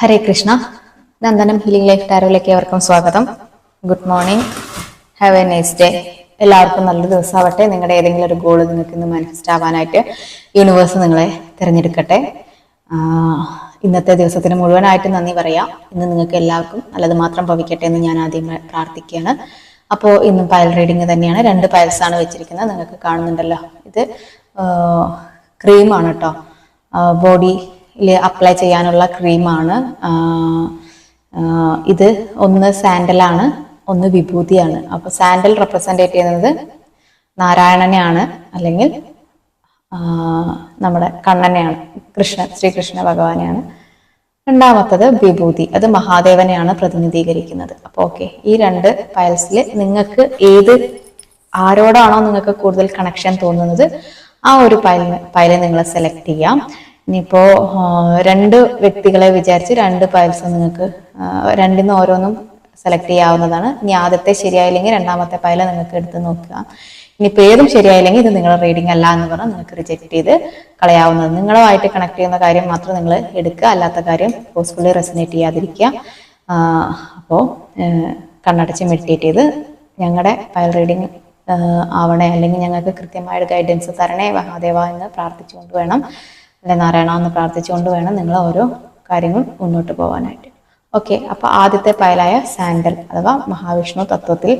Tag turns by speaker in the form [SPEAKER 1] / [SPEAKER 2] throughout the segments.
[SPEAKER 1] ഹരേ Krishna. Nandanam healing life ടാരോയിലേക്ക് ഏവർക്കും സ്വാഗതം. Good morning have a nice day എല്ലാവർക്കും നല്ലൊരു ദിവസമാവട്ടെ. നിങ്ങളുടെ ഏതെങ്കിലും ഒരു ഗോൾ നിങ്ങൾക്ക് ഇന്ന് മാനിഫെസ്റ്റ് ആവാനായിട്ട് യൂണിവേഴ്സ് നിങ്ങളെ തിരഞ്ഞെടുക്കട്ടെ. ഇന്നത്തെ ദിവസത്തിന് മുഴുവനായിട്ട് നന്ദി പറയാം. ഇന്ന് നിങ്ങൾക്ക് എല്ലാവർക്കും നല്ലത് മാത്രം ഭവിക്കട്ടെ എന്ന് ഞാൻ ആദ്യം പ്രാർത്ഥിക്കുകയാണ്. അപ്പോൾ ഇന്ന് പയൽ റീഡിങ് തന്നെയാണ്. രണ്ട് പയൽസാണ് വെച്ചിരിക്കുന്നത്. നിങ്ങൾക്ക് കാണുന്നുണ്ടല്ലോ ഇത്. ക്രീമാണ് കേട്ടോ ബോഡിയിൽ അപ്ലൈ ചെയ്യാനുള്ള ക്രീമാണ് ഇത് ഒന്ന് സാൻഡലാണ് ഒന്ന് വിഭൂതിയാണ്. അപ്പോൾ സാൻഡൽ റെപ്രസെന്റേറ്റ് ചെയ്യുന്നത് നാരായണനെയാണ്. അല്ലെങ്കിൽ നമ്മുടെ കണ്ണനെയാണ്. കൃഷ്ണൻ ശ്രീകൃഷ്ണ ഭഗവാനെയാണ്. രണ്ടാമത്തത് വിഭൂതി. അത് മഹാദേവനെയാണ് പ്രതിനിധീകരിക്കുന്നത്. അപ്പോൾ ഓക്കെ ഈ രണ്ട് ഫയൽസിൽ നിങ്ങൾക്ക് ഏത് ആരോടാണോ നിങ്ങൾക്ക് കൂടുതൽ കണക്ഷൻ തോന്നുന്നത് ആ ഒരു ഫയൽ ഫയൽ നിങ്ങൾ സെലക്ട് ചെയ്യാം. ഇനിയിപ്പോ രണ്ട് വ്യക്തികളെ വിചാരിച്ച് രണ്ട് ഫയൽസ് നിങ്ങൾക്ക് രണ്ടിന്ന് ഓരോന്നും സെലക്ട് ചെയ്യാവുന്നതാണ്. ഇനി ആദ്യത്തെ ശരിയായില്ലെങ്കിൽ രണ്ടാമത്തെ ഫയൽ നിങ്ങൾക്ക് എടുത്ത് നോക്കുക. ഇനിയിപ്പോൾ ഏതും ശരിയായില്ലെങ്കിൽ ഇത് നിങ്ങളുടെ റീഡിംഗ് അല്ല എന്ന് പറഞ്ഞാൽ നിങ്ങൾക്ക് റിജക്റ്റ് ചെയ്ത് കളയാവുന്നത് നിങ്ങളുമായിട്ട് കണക്ട് ചെയ്യുന്ന കാര്യം മാത്രം നിങ്ങൾ എടുക്കുക. അല്ലാത്ത കാര്യം ഫോഴ്സ്ഫുള്ളി റെസിനേറ്റ് ചെയ്യാതിരിക്കുക. അപ്പോൾ കണ്ണടച്ച് മെഡിറ്റേറ്റ് ചെയ്ത് ഞങ്ങളുടെ ഫയൽ റീഡിംഗ് ആവണേ. അല്ലെങ്കിൽ ഞങ്ങൾക്ക് കൃത്യമായ ഗൈഡൻസ് തരണേ. മഹാദേവ എന്ന് പ്രാർത്ഥിച്ചുകൊണ്ട് വേണം. അല്ലെ നാരായണ എന്ന് പ്രാർത്ഥിച്ചുകൊണ്ട് വേണം നിങ്ങൾ ഓരോ കാര്യങ്ങൾ മുന്നോട്ട് പോകാനായിട്ട് ഓക്കെ അപ്പോൾ ആദ്യത്തെ പയലായ സാൻഡൽ അഥവാ മഹാവിഷ്ണു തത്വത്തിൽ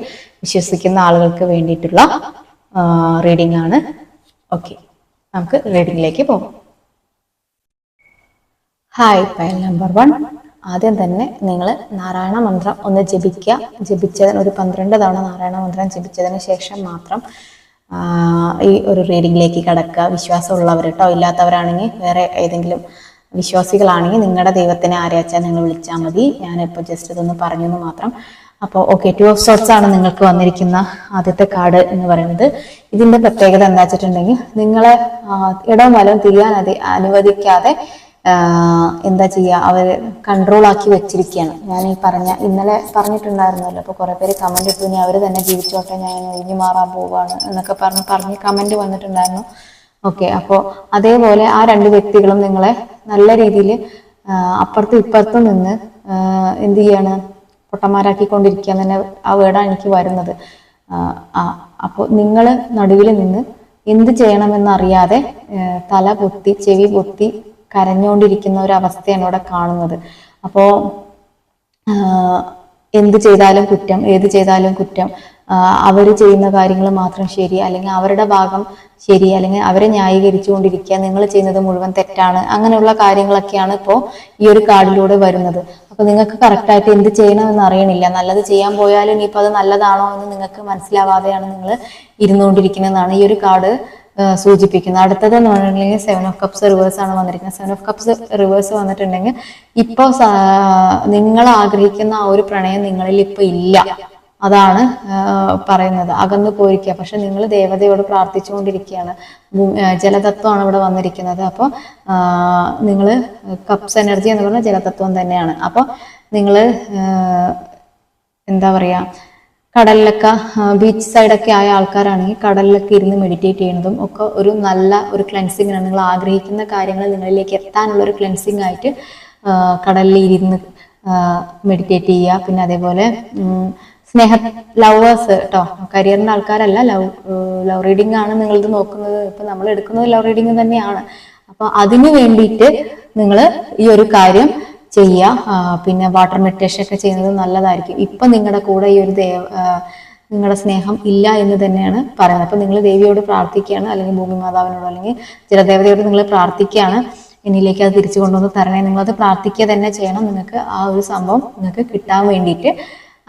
[SPEAKER 1] വിശ്വസിക്കുന്ന ആളുകൾക്ക് വേണ്ടിയിട്ടുള്ള റീഡിംഗ് ആണ് ഓക്കെ നമുക്ക് റീഡിംഗിലേക്ക് പോകാം ഹായ് പയൽ നമ്പർ വൺ. ആദ്യം തന്നെ നിങ്ങൾ നാരായണ മന്ത്രം ഒന്ന് ജപിക്കുക ജപിച്ചതിന് ഒരു പന്ത്രണ്ട് തവണ നാരായണ മന്ത്രം ജപിച്ചതിന് ശേഷം മാത്രം ഈ ഒരു റീഡിങ്ങിലേക്ക് കടക്കുക. വിശ്വാസമുള്ളവർ കേട്ടോ ഇല്ലാത്തവരാണെങ്കിൽ വേറെ ഏതെങ്കിലും വിശ്വാസികളാണെങ്കിൽ നിങ്ങളുടെ ദൈവത്തിനെ ആരാച്ചാൽ നിങ്ങൾ വിളിച്ചാൽ മതി. ഞാനിപ്പോൾ ജസ്റ്റ് ഇതൊന്ന് പറഞ്ഞു എന്ന് മാത്രം. അപ്പോൾ ഓക്കെ ടു ഓഫ് സോട്ട്സ് ആണ് നിങ്ങൾക്ക് വന്നിരിക്കുന്ന ആദ്യത്തെ കാർഡ് എന്ന് പറയുന്നത്. ഇതിന്റെ പ്രത്യേകത എന്താ വെച്ചിട്ടുണ്ടെങ്കിൽ നിങ്ങളെ ഇടം വലം തിരിയാൻ അനുവദിക്കാതെ എന്താ ചെയ്യുക അവർ കൺട്രോൾ ആക്കി വെച്ചിരിക്കുകയാണ് ഞാൻ ഈ പറഞ്ഞ ഇന്നലെ പറഞ്ഞിട്ടുണ്ടായിരുന്നല്ലോ അപ്പോൾ കുറേ പേര് കമന്റ് ഇട്ടു ഇനി അവർ തന്നെ ജീവിച്ചോട്ടെ ഞാൻ ഒഴിഞ്ഞു മാറാൻ പോവാണ് എന്നൊക്കെ പറഞ്ഞ് പറഞ്ഞ് കമന്റ് വന്നിട്ടുണ്ടായിരുന്നു. ഓക്കെ അപ്പോൾ അതേപോലെ ആ രണ്ട് വ്യക്തികളും നിങ്ങളെ നല്ല രീതിയിൽ അപ്പുറത്തും ഇപ്പുറത്തും നിന്ന് എന്ത് ചെയ്യാണ് പൊട്ടന്മാരാക്കിക്കൊണ്ടിരിക്കുക തന്നെ ആ വേർഡാണ് എനിക്ക് വരുന്നത്. അപ്പോൾ നിങ്ങൾ നടുവിൽ നിന്ന് എന്ത് ചെയ്യണമെന്നറിയാതെ തല പൊത്തി ചെവി പൊത്തി കരഞ്ഞുകൊണ്ടിരിക്കുന്ന ഒരു അവസ്ഥയാണ് ഇവിടെ കാണുന്നത്. അപ്പോൾ എന്ത് ചെയ്താലും കുറ്റം ഏത് ചെയ്താലും കുറ്റം അവർ ചെയ്യുന്ന കാര്യങ്ങൾ മാത്രം ശരി അല്ലെങ്കിൽ അവരുടെ ഭാഗം ശരി അല്ലെങ്കിൽ അവരെ ന്യായീകരിച്ചുകൊണ്ടിരിക്കുക നിങ്ങൾ ചെയ്യുന്നത് മുഴുവൻ തെറ്റാണ് അങ്ങനെയുള്ള കാര്യങ്ങളൊക്കെയാണ് ഇപ്പോൾ ഈ ഒരു കാർഡിലൂടെ വരുന്നത്. അപ്പൊ നിങ്ങൾക്ക് കറക്റ്റായിട്ട് എന്ത് ചെയ്യണമെന്ന് അറിയണില്ല. നല്ലത് ചെയ്യാൻ പോയാലും ഇനിയിപ്പോൾ അത് നല്ലതാണോ എന്ന് നിങ്ങൾക്ക് മനസ്സിലാവാതെയാണ് നിങ്ങൾ ഇരുന്നുകൊണ്ടിരിക്കുന്നതെന്നാണ് ഈ ഒരു കാർഡ് സൂചിപ്പിക്കുന്നത് അടുത്തത് എന്ന് പറഞ്ഞിട്ടുണ്ടെങ്കിൽ സെവൻ ഓഫ് കപ്സ് റിവേഴ്സ് ആണ് വന്നിരിക്കുന്നത്. സെവൻ ഓഫ് കപ്സ് റിവേഴ്സ് വന്നിട്ടുണ്ടെങ്കിൽ ഇപ്പോൾ നിങ്ങൾ ആഗ്രഹിക്കുന്ന ആ ഒരു പ്രണയം നിങ്ങളിൽ ഇപ്പൊ ഇല്ല. അതാണ് പറയുന്നത്. അകന്നു പോയിരിക്കുക. പക്ഷെ നിങ്ങൾ ദേവതയോട് പ്രാർത്ഥിച്ചുകൊണ്ടിരിക്കുകയാണ്. ജലതത്വമാണ് ഇവിടെ വന്നിരിക്കുന്നത്. അപ്പോൾ നിങ്ങൾ കപ്സ് എനർജി എന്ന് പറഞ്ഞാൽ ജലതത്വം തന്നെയാണ്. അപ്പോൾ നിങ്ങൾ എന്താ പറയാ കടലിലൊക്കെ ബീച്ച് സൈഡൊക്കെ ആയ ആൾക്കാരാണെങ്കിൽ കടലിലൊക്കെ ഇരുന്ന് മെഡിറ്റേറ്റ് ചെയ്യുന്നതും ഒക്കെ ഒരു നല്ല ഒരു ക്ലെൻസിങ് ആണ്. നിങ്ങൾ ആഗ്രഹിക്കുന്ന കാര്യങ്ങൾ നിങ്ങളിലേക്ക് എത്താനുള്ള ഒരു ക്ലെൻസിങ് ആയിട്ട് കടലിൽ ഇരുന്ന് മെഡിറ്റേറ്റ് ചെയ്യുക. പിന്നെ അതേപോലെ സ്നേഹ ലവേഴ്സ് കേട്ടോ കരിയറിന്റെ ആൾക്കാരല്ല ലവ് ലവ് റീഡിംഗ് ആണ് നിങ്ങളിത് നോക്കുന്നത്. ഇപ്പൊ നമ്മൾ എടുക്കുന്നത് ലവ് റീഡിംഗ് തന്നെയാണ്. അപ്പൊ അതിനു വേണ്ടിയിട്ട് നിങ്ങൾ ഈ ഒരു കാര്യം ചെയ്യുക പിന്നെ വാട്ടർ മെഡിറ്റേഷൻ ഒക്കെ ചെയ്യുന്നത് നല്ലതായിരിക്കും. ഇപ്പൊ നിങ്ങളുടെ കൂടെ ഈ ഒരു ദേവ നിങ്ങളുടെ സ്നേഹം ഇല്ല എന്ന് തന്നെയാണ് പറയുന്നത്. അപ്പൊ നിങ്ങൾ ദേവിയോട് പ്രാർത്ഥിക്കുകയാണ് അല്ലെങ്കിൽ ഭൂമി മാതാവിനോട് അല്ലെങ്കിൽ ജലദേവതയോട് നിങ്ങൾ പ്രാർത്ഥിക്കുകയാണ്. എന്നിലേക്ക് അത് തിരിച്ചു കൊണ്ടുവന്ന് തരണേ. നിങ്ങളത് പ്രാർത്ഥിക്കുക തന്നെ ചെയ്യണം. നിങ്ങൾക്ക് ആ ഒരു സംഭവം നിങ്ങൾക്ക് കിട്ടാൻ വേണ്ടിയിട്ട്.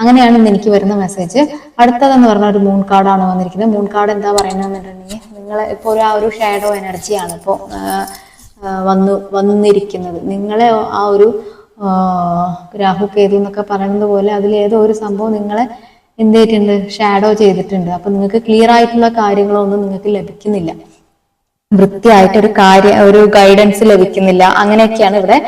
[SPEAKER 1] അങ്ങനെയാണ് എനിക്ക് വരുന്ന മെസ്സേജ് അടുത്തതെന്ന് പറഞ്ഞ ഒരു മൂൺ കാർഡാണ് വന്നിരിക്കുന്നത്. മൂൺ കാർഡ് എന്താ പറയുന്നതെന്നുണ്ടെങ്കിൽ നിങ്ങൾ ഇപ്പോൾ ഒരു ആ ഒരു ഷാഡോ എനർജിയാണ് ഇപ്പോൾ വന്നു വന്നിരിക്കുന്നത്. നിങ്ങളെ ആ ഒരു രാഹു കേതു എന്നൊക്കെ പറയുന്നത് പോലെ അതിൽ ഏതോ ഒരു സംഭവം നിങ്ങളെ എന്ത് ചെയ്തിട്ടുണ്ട് ഷാഡോ ചെയ്തിട്ടുണ്ട്. അപ്പൊ നിങ്ങൾക്ക് ക്ലിയർ ആയിട്ടുള്ള കാര്യങ്ങളൊന്നും നിങ്ങൾക്ക് ലഭിക്കുന്നില്ല. വൃത്തിയായിട്ട് ഒരു കാര്യ ഒരു ഗൈഡൻസ് ലഭിക്കുന്നില്ല. അങ്ങനെയൊക്കെയാണ് ഇവിടെ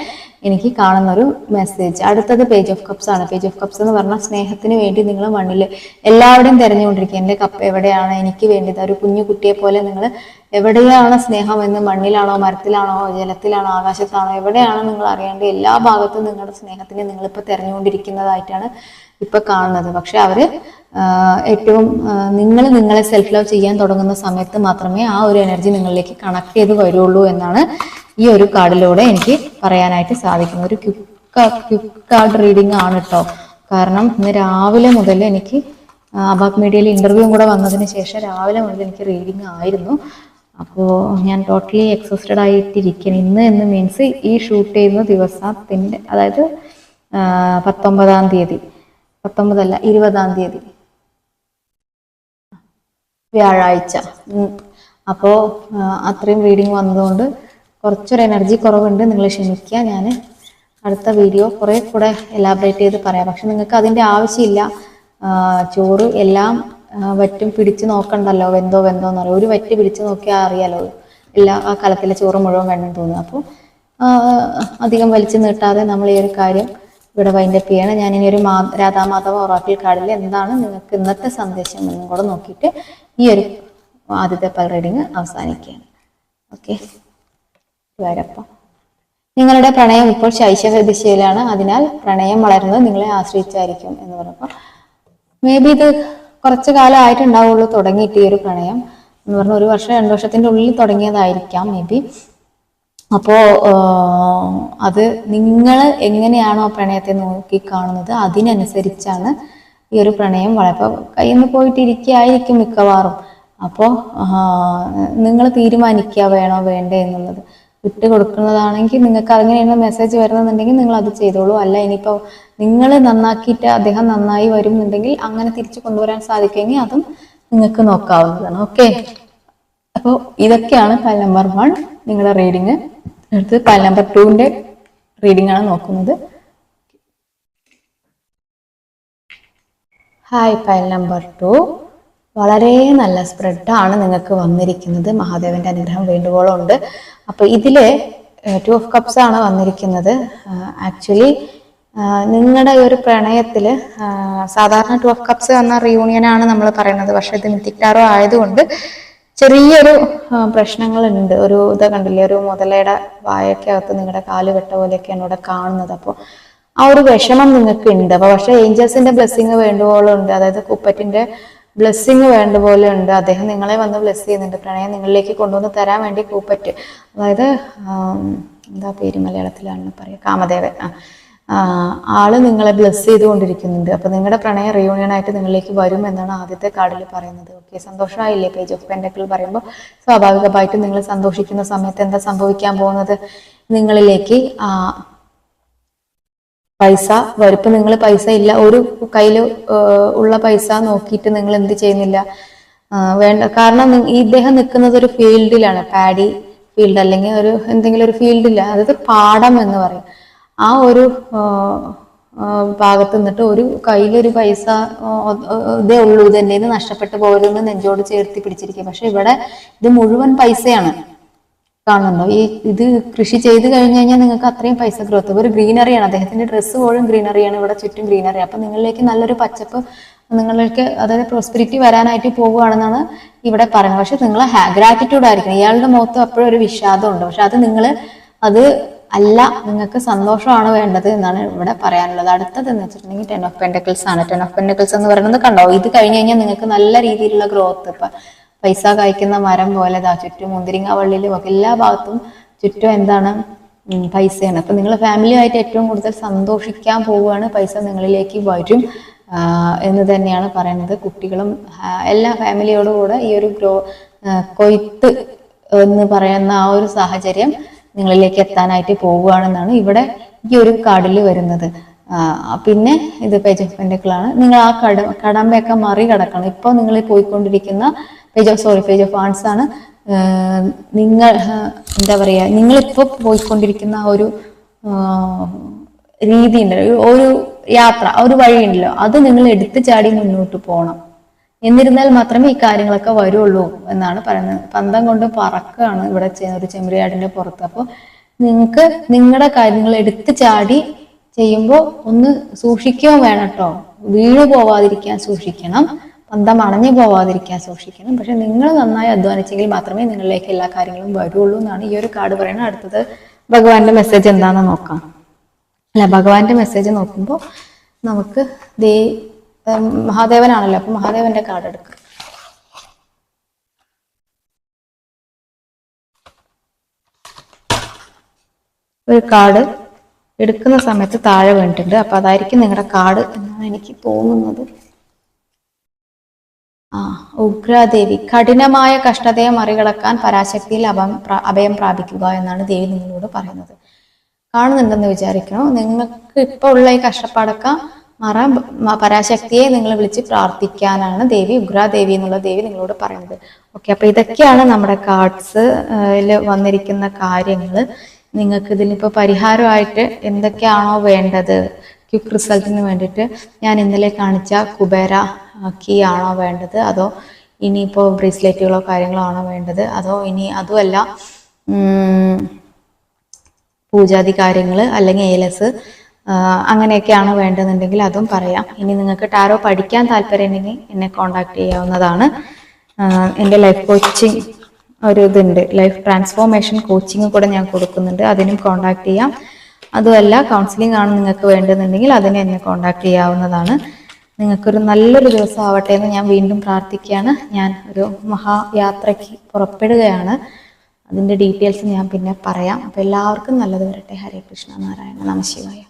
[SPEAKER 1] എനിക്ക് കാണുന്ന ഒരു മെസ്സേജ് അടുത്തത് പേജ് ഓഫ് കപ്സ് ആണ്. പേജ് ഓഫ് കപ്സ് എന്ന് പറഞ്ഞാൽ സ്നേഹത്തിന് വേണ്ടി നിങ്ങൾ മണ്ണിൽ എല്ലാവരുടെയും തിരഞ്ഞുകൊണ്ടിരിക്കുക. എന്റെ കപ്പ് എവിടെയാണ്? എനിക്ക് വേണ്ടത്. ഒരു കുഞ്ഞു കുട്ടിയെ പോലെ നിങ്ങൾ എവിടെയാണ് സ്നേഹം? എന്ന് മണ്ണിലാണോ മരത്തിലാണോ ജലത്തിലാണോ ആകാശത്താണോ എവിടെയാണോ നിങ്ങൾ അറിയേണ്ടത്? എല്ലാ ഭാഗത്തും നിങ്ങളുടെ സ്നേഹത്തിനെ നിങ്ങളിപ്പോൾ തിരഞ്ഞുകൊണ്ടിരിക്കുന്നതായിട്ടാണ് ഇപ്പൊ കാണുന്നത്. പക്ഷെ അവർ ഏറ്റവും നിങ്ങൾ നിങ്ങളെ സെൽഫ് ലവ് ചെയ്യാൻ തുടങ്ങുന്ന സമയത്ത് മാത്രമേ ആ ഒരു എനർജി നിങ്ങളിലേക്ക് കണക്ട് ചെയ്ത് വരുള്ളൂ എന്നാണ് ഈ ഒരു കാർഡിലൂടെ എനിക്ക് പറയാനായിട്ട് സാധിക്കും. ഒരു ക്വിക്ക് കാർഡ് റീഡിംഗ് ആണ് കേട്ടോ കാരണം ഇന്ന് രാവിലെ മുതൽ എനിക്ക് അബാക് മീഡിയയിൽ ഇന്റർവ്യൂ കൂടെ വന്നതിന് ശേഷം രാവിലെ മുതൽ എനിക്ക് റീഡിംഗ് ആയിരുന്നു. അപ്പോൾ ഞാൻ ടോട്ടലി എക്സോസ്റ്റഡ് ആയിട്ടിരിക്കണം ഇന്ന് എന്ന് മീൻസ് ഈ ഷൂട്ട് ചെയ്യുന്ന ദിവസത്തിന്റെ അതായത് പത്തൊമ്പതാം തീയതി. പത്തൊമ്പതല്ല ഇരുപതാം തീയതി. വ്യാഴാഴ്ച. അപ്പോൾ അത്രയും റീഡിങ് വന്നതുകൊണ്ട് കുറച്ചൊരു എനർജി കുറവുണ്ട്. നിങ്ങൾ ക്ഷമിക്കുക. ഞാൻ അടുത്ത വീഡിയോ കുറെ കൂടെ എലാബറേറ്റ് ചെയ്ത് പറയാം. പക്ഷെ നിങ്ങൾക്ക് അതിന്റെ ആവശ്യമില്ല. ചോറ് എല്ലാം വറ്റും പിടിച്ച് നോക്കണ്ടല്ലോ. വെന്തോ വെന്തോ എന്ന് പറയും. ഒരു വറ്റ് പിടിച്ച് നോക്കിയാൽ അറിയാലോ. എല്ലാ ആ കലത്തിലെ ചോറ് മുഴുവൻ വേണം തോന്നുന്നു. അപ്പോൾ അധികം വലിച്ചു നീട്ടാതെ നമ്മൾ ഈ ഒരു കാര്യം ഇവിടെ വൈൻഡപ്പ് ചെയ്യണം. ഞാൻ ഇനി ഒരു മാ രാധാമാധവ ഒറാക്കിൾ കാർഡിൽ എന്താണ് നിങ്ങൾക്ക് ഇന്നത്തെ സന്ദേശം എന്നും കൂടെ നോക്കിയിട്ട് ഈ ഒരു ആദ്യത്തെ പൽ റീഡിങ് അവസാനിക്കുകയാണ്. ഓക്കെ വരപ്പം. നിങ്ങളുടെ പ്രണയം ഇപ്പോൾ ശൈശവ ദിശയിലാണ്. അതിനാൽ പ്രണയം വളരുന്നത് നിങ്ങളെ ആശ്രയിച്ചായിരിക്കും എന്ന് പറയുമ്പോൾ മേ ബി ഇത് കുറച്ച് കാലമായിട്ടുണ്ടാവുള്ളൂ തുടങ്ങിയിട്ട് ഈ ഒരു പ്രണയം എന്ന് പറഞ്ഞ ഒരു വർഷം രണ്ടു വർഷത്തിന്റെ ഉള്ളിൽ തുടങ്ങിയതായിരിക്കാം മേ ബി അപ്പോ അത് നിങ്ങൾ എങ്ങനെയാണോ പ്രണയത്തെ നോക്കി കാണുന്നത് അതിനനുസരിച്ചാണ് ഈ ഒരു പ്രണയം വളരെ കയ്യിൽ നിന്ന് പോയിട്ടിരിക്കുകയായിരിക്കും മിക്കവാറും. അപ്പോൾ നിങ്ങൾ തീരുമാനിക്കുക വേണോ വേണ്ടേ എന്നുള്ളത്. വിട്ട് കൊടുക്കുന്നതാണെങ്കിൽ നിങ്ങൾക്ക് അങ്ങനെയുള്ള മെസ്സേജ് വരുന്നുണ്ടെങ്കിൽ നിങ്ങൾ അത് ചെയ്തോളൂ. അല്ല ഇനിയിപ്പോൾ നിങ്ങൾ നന്നാക്കിയിട്ട് അദ്ദേഹം നന്നായി വരുന്നുണ്ടെങ്കിൽ അങ്ങനെ തിരിച്ചു കൊണ്ടുവരാൻ സാധിക്കുമെങ്കിൽ അതും നിങ്ങൾക്ക് നോക്കാവുന്നതാണ്. ഓക്കെ അപ്പോൾ ഇതൊക്കെയാണ് പൽ നമ്പർ വൺ നിങ്ങളുടെ റീഡിങ് അടുത്ത് പൽ നമ്പർ ടുവിന്റെ റീഡിംഗ് ആണ് നോക്കുന്നത്. ഹായ് ഫയൽ നമ്പർ ടു വളരെ നല്ല സ്പ്രെഡാണ് നിങ്ങൾക്ക് വന്നിരിക്കുന്നത്. മഹാദേവന്റെ അനുഗ്രഹം വേണ്ടുവോളം ഉണ്ട്. അപ്പൊ ഇതിൽ ടു ഓഫ് കപ്സ് ആണ് വന്നിരിക്കുന്നത്. ആക്ച്വലി നിങ്ങളുടെ ഒരു പ്രണയത്തിൽ സാധാരണ ടു ഓഫ് കപ്സ് എന്ന റിയൂണിയൻ ആണ് നമ്മൾ പറയുന്നത്. പക്ഷെ ഇത് മിത്തിക്കാറോ ആയതുകൊണ്ട് ചെറിയൊരു പ്രശ്നങ്ങൾ ഉണ്ട് ഒരു ഇത് കണ്ടില്ലേ? ഒരു മുതലയുടെ വായക്കകത്ത് നിങ്ങളുടെ കാൽ വെട്ട പോലെയൊക്കെയാണ് ഇവിടെ കാണുന്നത്. അപ്പോൾ ആ ഒരു വിഷമം നിങ്ങൾക്ക് ഉണ്ട്. അപ്പൊ പക്ഷെ ഏഞ്ചൽസിന്റെ ബ്ലെസ്സിങ് വേണ്ടുവോളം ഉണ്ട്. അതായത് കുപ്പറ്റിന്റെ ബ്ലെസ്സിങ് വേണ്ട പോലെ ഉണ്ട്. അദ്ദേഹം നിങ്ങളെ വന്ന് ബ്ലെസ് ചെയ്യുന്നുണ്ട്. പ്രണയം നിങ്ങളിലേക്ക് കൊണ്ടുവന്ന് തരാൻ വേണ്ടി കൂപ്പറ്റ്. അതായത് എന്താ പേര് മലയാളത്തിലാണെന്ന് പറയാം. കാമദേവൻ. ആൾ നിങ്ങളെ ബ്ലെസ് ചെയ്തുകൊണ്ടിരിക്കുന്നുണ്ട്. അപ്പൊ നിങ്ങളുടെ പ്രണയ റിയൂണിയൻ ആയിട്ട് നിങ്ങളിലേക്ക് വരും എന്നാണ് ആദ്യത്തെ കാർഡിൽ പറയുന്നത്. ഓക്കെ സന്തോഷമായില്ലേ? പേജ് ഓഫ് പെൻഡക്കിൾ പറയുമ്പോൾ സ്വാഭാവികമായിട്ടും നിങ്ങൾ സന്തോഷിക്കുന്ന സമയത്ത് എന്താ സംഭവിക്കാൻ പോകുന്നത്? നിങ്ങളിലേക്ക് പൈസ വരുപ്പ് നിങ്ങൾ പൈസ ഇല്ല. ഒരു കയ്യിൽ ഉള്ള പൈസ നോക്കിയിട്ട് നിങ്ങൾ എന്ത് ചെയ്യുന്നില്ല. വേണ്ട. കാരണം ഇദ്ദേഹം നിൽക്കുന്നത് ഒരു ഫീൽഡിലാണ്. പാഡി ഫീൽഡ് അല്ലെങ്കിൽ ഒരു എന്തെങ്കിലും ഒരു ഫീൽഡില്ല. അതായത് പാടം എന്ന് പറയും. ആ ഒരു ഭാഗത്ത് നിന്നിട്ട് ഒരു കയ്യിലൊരു പൈസ ഇതേ ഉള്ളൂ. ഇത് എന്റെ നഷ്ടപ്പെട്ടു പോയതെന്ന് നെഞ്ചോട് ചേർത്തി പിടിച്ചിരിക്കുക. പക്ഷെ ഇവിടെ ഇത് മുഴുവൻ പൈസയാണ്. കാണുന്നുണ്ടോ ഈ ഇത് കൃഷി ചെയ്ത് കഴിഞ്ഞു കഴിഞ്ഞാൽ നിങ്ങൾക്ക് അത്രയും പൈസ ഗ്രോത്ത് ഒരു ഗ്രീനറിയാണ് അദ്ദേഹത്തിന്റെ ഡ്രസ്സ് പോലും ഗ്രീനറിയാണ് ഇവിടെ ചുറ്റും ഗ്രീനറി അപ്പൊ നിങ്ങളിലേക്ക് നല്ലൊരു പച്ചപ്പ് നിങ്ങളിലേക്ക് അതായത് പ്രോസ്പെരിറ്റി വരാനായിട്ട് പോവുകയാണെന്നാണ് ഇവിടെ പറയുന്നത്. പക്ഷെ നിങ്ങൾ ഗ്രാറ്റിറ്റ്യൂഡ് ആയിരിക്കണം. ഇയാളുടെ മുഖത്ത് അപ്പോഴും ഒരു വിഷാദമുണ്ട്. പക്ഷെ അത് നിങ്ങൾ അത് അല്ല നിങ്ങൾക്ക് സന്തോഷമാണ് വേണ്ടത് എന്നാണ് ഇവിടെ പറയാനുള്ളത്. അടുത്തത് എന്ന് വെച്ചിട്ടുണ്ടെങ്കിൽ ടെൻ ഓഫ് പെൻഡക്കിൾസ് ആണ്. ടെൻ ഓഫ് പെൻഡക്കിൾസ് എന്ന് പറയുന്നത് കണ്ടോ? ഇത് കഴിഞ്ഞ് കഴിഞ്ഞാൽ നിങ്ങൾക്ക് നല്ല രീതിയിലുള്ള ഗ്രോത്ത് ഇപ്പൊ പൈസ കായ്ക്കുന്ന മരം പോലെ ദാ ചുറ്റും മുന്തിരിങ്ങ വള്ളിയിലും ഒക്കെ എല്ലാ ഭാഗത്തും ചുറ്റും എന്താണ് പൈസയാണ്. അപ്പൊ നിങ്ങൾ ഫാമിലിയായിട്ട് ഏറ്റവും കൂടുതൽ സന്തോഷിക്കാൻ പോവുകയാണ് പൈസ നിങ്ങളിലേക്ക് വരും എന്ന് തന്നെയാണ് പറയുന്നത്. കുട്ടികളും എല്ലാ ഫാമിലിയോടും കൂടെ ഈ ഒരു ഗ്രോ കൊയ്ത്ത് എന്ന് പറയുന്ന ആ ഒരു സാഹചര്യം നിങ്ങളിലേക്ക് എത്താനായിട്ട് പോവുകയാണെന്നാണ് ഇവിടെ ഈ ഒരു കാർഡിൽ വരുന്നത്. പിന്നെ ഇത് പേജ് പെൻഡക്കിളാണ്. നിങ്ങൾ ആ കട കടമ്പയൊക്കെ മറികടക്കണം. ഇപ്പോൾ നിങ്ങൾ പോയിക്കൊണ്ടിരിക്കുന്ന page of sorry page of arts ആണ്. നിങ്ങൾ എന്താ പറയുക നിങ്ങളിപ്പോൾ പോയിക്കൊണ്ടിരിക്കുന്ന ഒരു രീതി ഉണ്ടല്ലോ. ഒരു യാത്ര ഒരു വഴി ഉണ്ടല്ലോ. അത് നിങ്ങൾ എടുത്തു ചാടി മുന്നോട്ട് പോകണം എന്നിരുന്നാൽ മാത്രമേ ഈ കാര്യങ്ങളൊക്കെ വരുള്ളൂ എന്നാണ് പറയുന്നത്. പന്തം കൊണ്ട് പറക്കുകയാണ് ഇവിടെ ഒരു ചെമ്മരിയാടിന്റെ പുറത്ത്. അപ്പോൾ നിങ്ങൾക്ക് നിങ്ങളുടെ കാര്യങ്ങൾ എടുത്തു ചാടി ചെയ്യുമ്പോൾ ഒന്ന് സൂക്ഷിക്കുകയും വേണം കേട്ടോ. വീണു പോവാതിരിക്കാൻ സൂക്ഷിക്കണം. പന്തം അണഞ്ഞു പോവാതിരിക്കാൻ സൂക്ഷിക്കണം. പക്ഷെ നിങ്ങൾ നന്നായി അധ്വാനിച്ചെങ്കിൽ മാത്രമേ നിങ്ങളിലേക്ക് എല്ലാ കാര്യങ്ങളും വരുള്ളൂ എന്നാണ് ഈ ഒരു കാർഡ് പറയുന്നത്. അടുത്തത് ഭഗവാന്റെ മെസ്സേജ് എന്താണെന്ന് നോക്കാം. അല്ല ഭഗവാന്റെ മെസ്സേജ് നോക്കുമ്പോൾ നമുക്ക് ദേ മഹാദേവനാണല്ലോ. അപ്പൊ മഹാദേവന്റെ കാർഡ് എടുക്കാം. ഒരു കാർഡ് എടുക്കുന്ന സമയത്ത് താഴെ വീണിട്ടുണ്ട്. അപ്പൊ അതായിരിക്കും നിങ്ങളുടെ കാർഡ് എന്നാണ് എനിക്ക് തോന്നുന്നത്. ആ ഉഗ്രദേവി. കഠിനമായ കഷ്ടതയെ മറികടക്കാൻ പരാശക്തിയിൽ അഭം അഭയം പ്രാപിക്കുക എന്നാണ് ദേവി നിങ്ങളോട് പറയുന്നത്. കാണുന്നുണ്ടെന്ന് വിചാരിക്കണം നിങ്ങൾക്ക് ഇപ്പൊ ഉള്ള ഈ കഷ്ടപ്പാടൊക്കെ മറ പരാശക്തിയെ നിങ്ങൾ വിളിച്ച് പ്രാർത്ഥിക്കാനാണ് ദേവി ഉഗ്രദേവി എന്നുള്ള ദേവി നിങ്ങളോട് പറയുന്നത്. ഓക്കെ അപ്പൊ ഇതൊക്കെയാണ് നമ്മുടെ കാർഡ്സ് വന്നിരിക്കുന്ന കാര്യങ്ങൾ. നിങ്ങൾക്ക് ഇതിനിപ്പോ പരിഹാരമായിട്ട് എന്തൊക്കെയാണോ വേണ്ടത്? ക്യുക്ക് റിസൾട്ടിന് വേണ്ടിയിട്ട് ഞാൻ ഇന്നലെ കാണിച്ച കുബേര കീ ആണോ വേണ്ടത്? അതോ ഇനിയിപ്പോൾ ബ്രേസ്ലെറ്റുകളോ കാര്യങ്ങളോ ആണോ വേണ്ടത്? അതോ ഇനി അതുമല്ല പൂജാതി കാര്യങ്ങൾ അല്ലെങ്കിൽ ഏലസ് അങ്ങനെയൊക്കെയാണ് വേണ്ടതെന്നുണ്ടെങ്കിൽ അതും പറയാം. ഇനി നിങ്ങൾക്ക് ടാരോ പഠിക്കാൻ താല്പര്യമുണ്ടെങ്കിൽ എന്നെ കോണ്ടാക്ട് ചെയ്യാവുന്നതാണ്. എന്റെ ലൈഫ് കോച്ചിങ് ഒരു ഇതുണ്ട്. ലൈഫ് ട്രാൻസ്ഫോർമേഷൻ കോച്ചിങ് കൂടെ ഞാൻ കൊടുക്കുന്നുണ്ട്. അതിനും കോണ്ടാക്ട് ചെയ്യാം. അതുമല്ല കൗൺസിലിംഗ് ആണ് നിങ്ങൾക്ക് വേണ്ടതെന്നുണ്ടെങ്കിൽ അതിനെ എന്നെ കോണ്ടാക്ട് ചെയ്യാവുന്നതാണ്. നിങ്ങൾക്കൊരു നല്ലൊരു ദിവസം ആവട്ടെ എന്ന് ഞാൻ വീണ്ടും പ്രാർത്ഥിക്കുകയാണ്. ഞാൻ ഒരു മഹായാത്രയ്ക്ക് പുറപ്പെടുകയാണ്. അതിന്റെ ഡീറ്റെയിൽസ് ഞാൻ പിന്നെ പറയാം. അപ്പോൾ എല്ലാവർക്കും നല്ലത് വരട്ടെ. ഹരേ കൃഷ്ണ നാരായണ നമശിവായ